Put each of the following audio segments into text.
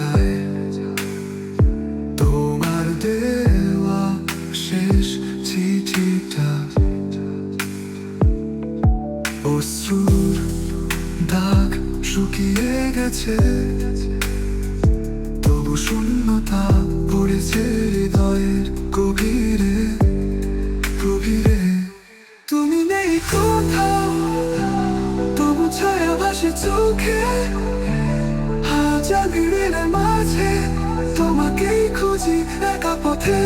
যায় তোমার দেওয়া শেষ চিঠিটা অশ্রুর দাগ শুকিয়ে গেছে তবু শূন্যতা পড়েছে হৃদয়ের গভীরে গভীরে তুমি নেই কোথাও তবু ছায়া ভাসে চোখে হাজার ভিড়ের মাঝে তোমাকেই খুঁজি একা পথে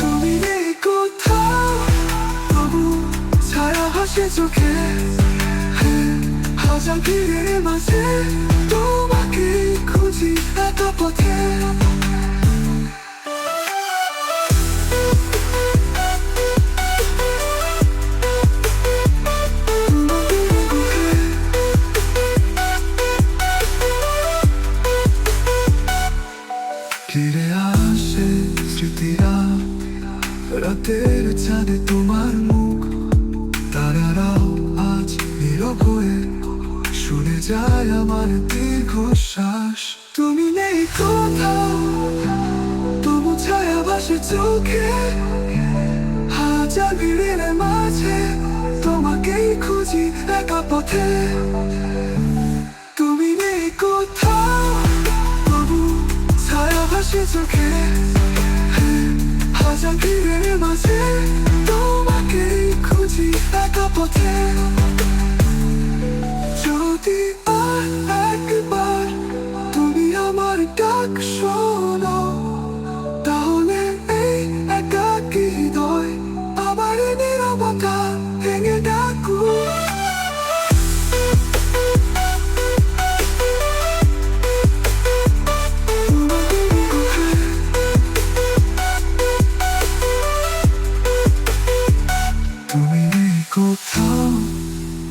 তুমি নেই কোথাও তবু ছায়া ভাসে চোখে হ্যাঁ, হাজার ভিড়ের মাঝে তোমাকেই ফিরে আসে স্মৃতিরা। রাতের চাঁদে তোমার মুখ। তারারাও আজ নীরব হয়ে শুনে যায় আমার দীর্ঘশ্বাস। তুমি নেই কোথাও। তবু ছায়া ভাসে চোখে। হাজার ভিড়ের মাঝে তোমাকেই খুঁজি একা পথে। ছায়া ভাসে চোখে হাজার ভিড়ের মাঝে তোমাকেই খুঁজি একা পথে যদি আর একবার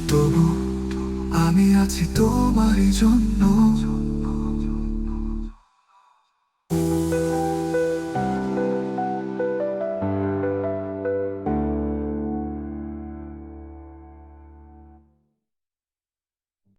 তবু আমি আছি তোমারই জন্য।